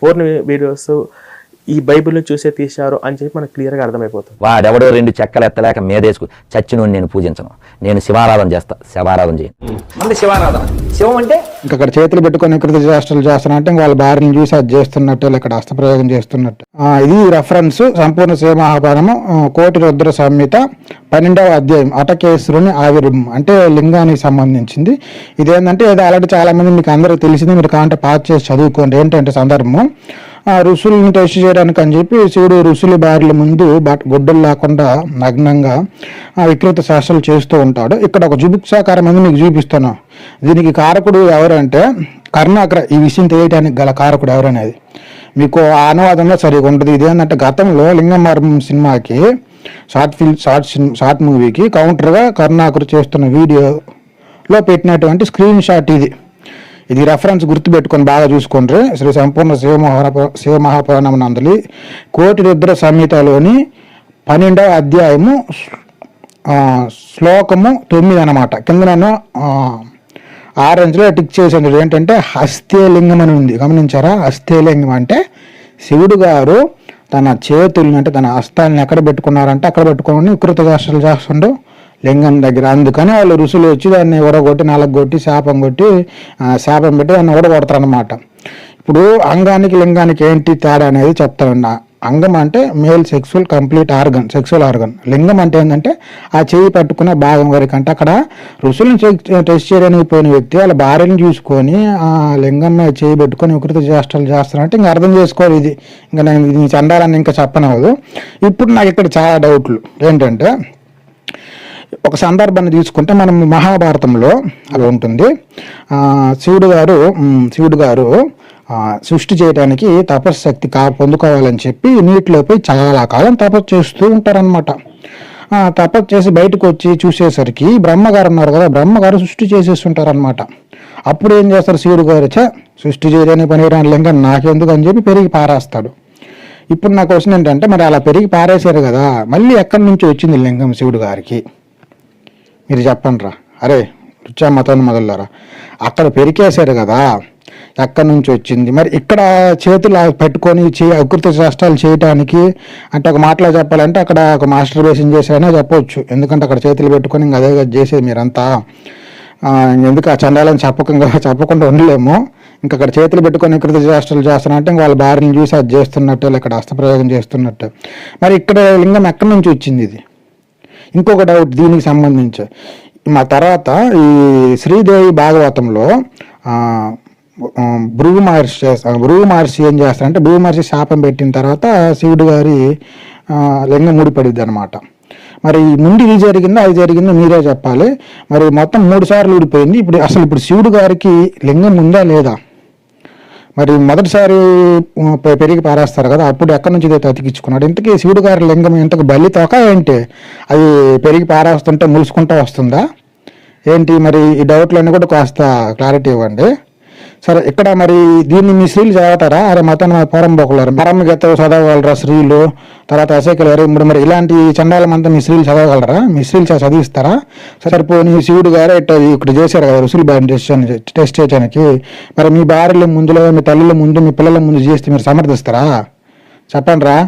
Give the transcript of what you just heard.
పూర్ణ videos ఈ బైబిల్ని చూసే తీశారు అని చెప్పి మనకు క్లియర్గా అర్థమైపోతుంది. వాడెవడో రెండు చెక్కలు ఎత్తలేక మీదేసుకు చచ్చినోని నేను పూజించను. నేను శివారాధన చేస్తా శివారాధన చేయను శివారాధన. శివం అంటే? ఇంకా అక్కడ చేతులు పెట్టుకొని కృత చేష్టలు చేస్తున్నట్టు ఇంకా వాళ్ళ భార్యను చూసి అది చేస్తున్నట్టు ఇక్కడ హస్తప్రయోగం చేస్తున్నట్టు. ఆ, ఇది రెఫరెన్స్ సంపూర్ణ శివమహాభారము కోటి రుద్ర సంహిత పన్నెండవ అధ్యాయం అటకేశ్వరుని ఆవిర్భం అంటే లింగానికి సంబంధించింది. ఇదేంటంటే ఏదో ఆల్రెడీ చాలా మంది మీకు అందరికీ తెలిసింది మీరు కాంటే పాస్ చేసి చదువుకోండి. ఏంటంటే సందర్భం ఆ ఋషుల్ని టెస్ట్ చేయడానికి అని చెప్పి శివుడు ఋషుల బార్ల ముందు బట్ గుడ్డలు లేకుండా నగ్నంగా ఆ వికృత శాస్త్రాలు చేస్తూ ఉంటాడు. ఇక్కడ ఒక జుబుక్సాకారమైంది మీకు చూపిస్తాను. దీనికి కారకుడు ఎవరంటే కర్ణాకర ఈ విషయం తెలియటానికి గల కారకుడు ఎవరనేది. మీకు ఆ అనువాదంలో సరిగా ఉంటుంది ఇదేంటంటే గతంలో లింగమార్గం సినిమాకి షార్ట్ ఫిల్మ్ షార్ట్ సినిమా షార్ట్ మూవీకి కౌంటర్గా కర్ణాకర్ చేస్తున్న వీడియోలో పెట్టినటువంటి స్క్రీన్ షాట్ ఇది. ఇది రెఫరెన్స్ గుర్తుపెట్టుకొని బాగా చూసుకోండి శ్రీ సంపూర్ణ శివమహా శివమహాపురాణం నందలి కోటి రుద్ర సంహితలోని పన్నెండవ అధ్యాయము శ్లోకము తొమ్మిది అనమాట కింద నేను ఆరెంజ్లో టిక్ చేసింది ఏంటంటే హస్తేలింగం అని ఉంది. గమనించారా? హస్తేలింగం అంటే శివుడు గారు తన చేతుల్ని అంటే తన హస్తాలను ఎక్కడ పెట్టుకున్నారంటే అక్కడ పెట్టుకొని వికృత చేష్టలు లింగం దగ్గర. అందుకని వాళ్ళు ఋషులు వచ్చి దాన్ని ఉడగొట్టి నలగొట్టి శాపం కొట్టి శాపం పెట్టి దాన్ని ఉడగొడతారు అనమాట ఇప్పుడు అంగానికి లింగానికి ఏంటి తేడా అనేది చెప్తాను అంగం అంటే male sexual complete organ sexual organ. లింగం అంటే ఏంటంటే ఆ చేయి పట్టుకునే భాగం వరకు అంటే అక్కడ ఋషులను టెస్ట్ చేయడానికి పోయిన వ్యక్తి వాళ్ళ భార్యను చూసుకొని ఆ లింగం మీద చేయి పెట్టుకొని వికృత చేష్టలు చేస్తారంటే ఇంకా అర్థం చేసుకోవాలి ఇది. ఇంకా నేను ఇది చండాలని ఇంకా చెప్పనవదు. ఇప్పుడు నాకు ఇక్కడ చాలా డౌట్లు. ఏంటంటే ఒక సందర్భాన్ని తీసుకుంటే మనం మహాభారతంలో అలా ఉంటుంది. శివుడు గారు శివుడు గారు సృష్టి చేయడానికి తపస్సు శక్తి కా పొందుకోవాలని చెప్పి నీటిలోపై చాలా కాలం తపస్సు చేస్తూ ఉంటారనమాట తపస్సు చేసి బయటకు వచ్చి చూసేసరికి బ్రహ్మగారు ఉన్నారు కదా బ్రహ్మగారు సృష్టి చేసేస్తుంటారనమాట అప్పుడు ఏం చేస్తారు శివుడు గారు? చే సృష్టి చేయడానికి పని రాని లింగం నాకెందుకు అని చెప్పి పెరిగి పారేస్తాడు. ఇప్పుడు నా క్వశ్చన్ ఏంటంటే మరి అలా పెరిగి పారేశారు కదా మళ్ళీ ఎక్కడి నుంచి వచ్చింది లింగం శివుడు గారికి? మీరు చెప్పండి రా అరే రుచా మతాన్ని మొదలారా అక్కడ పెరికేశారు కదా ఎక్కడి నుంచి వచ్చింది? మరి ఇక్కడ చేతులు పెట్టుకొని చే అకృత చేష్టాలు చేయటానికి అంటే ఒక మాటలో చెప్పాలంటే అక్కడ ఒక మాస్టర్ బేసింగ్ చేశారనే చెప్పవచ్చు ఎందుకంటే అక్కడ చేతులు పెట్టుకొని ఇంకా అదే చేసేది మీరంతా. ఎందుకు ఆ చండాలని చెప్పకుండా చెప్పకుండా ఉండలేము. ఇంకా అక్కడ చేతులు పెట్టుకొని కృత చేష్టలు చేస్తున్నట్టు ఇంకా వాళ్ళ భార్యను చూసి అది చేస్తున్నట్టు ఇక్కడ హస్తప్రయోగం చేస్తున్నట్టు. మరి ఇక్కడ లింగం ఎక్కడి నుంచి వచ్చింది ఇది? ఇంకొక డౌట్ దీనికి సంబంధించి. మా తర్వాత ఈ శ్రీదేవి భాగవతంలో భృగు మహర్షి చేస్తా భృగు మహర్షి ఏం చేస్తారంటే భృగు మహర్షి శాపం పెట్టిన తర్వాత శివుడు గారి లింగం ముడిపడిద్ది అనమాట మరి ముందు ఇది జరిగిందో అది జరిగిందో మీరే చెప్పాలి. మరి మొత్తం మూడు సార్లు ఊడిపోయింది. ఇప్పుడు అసలు ఇప్పుడు శివుడు గారికి లింగం ఉందా లేదా? మరి మొదటిసారి పెరిగి పారేస్తారు కదా అప్పుడు ఎక్కడి నుంచి అయితే అతికించుకున్నాడు ఇంతకీ శివుడు గారి లింగం ఇంతకు బలి తోక ఏంటి? అది పెరిగి పారేస్తుంటే ములుసుకుంటూ వస్తుందా? ఏంటి మరి ఈ డౌట్లన్నీ కూడా కాస్త క్లారిటీ ఇవ్వండి. సరే ఇక్కడ మరి దీన్ని మీ స్త్రీలు చదవతారా? అరే మతం పొరం పోకలేరు. పరం గత చదవగలరా స్త్రీలు? తర్వాత అసేకలు ఇరవై మూడు మరి ఇలాంటి చండాలమంతా మీ స్త్రీలు చదవగలరా? మీ స్త్రీలు చదివిస్తారా? సరిపోని శివుడు గారు ఇట్లా ఇక్కడ చేశారు కదా రుసులు బారిని టెస్ట్ టెస్ట్ చేయడానికి. మరి మీ భార్యల ముందులో మీ తల్లుల ముందు మీ పిల్లల ముందు చేస్తే మీరు సమర్థిస్తారా? చెప్పండి రా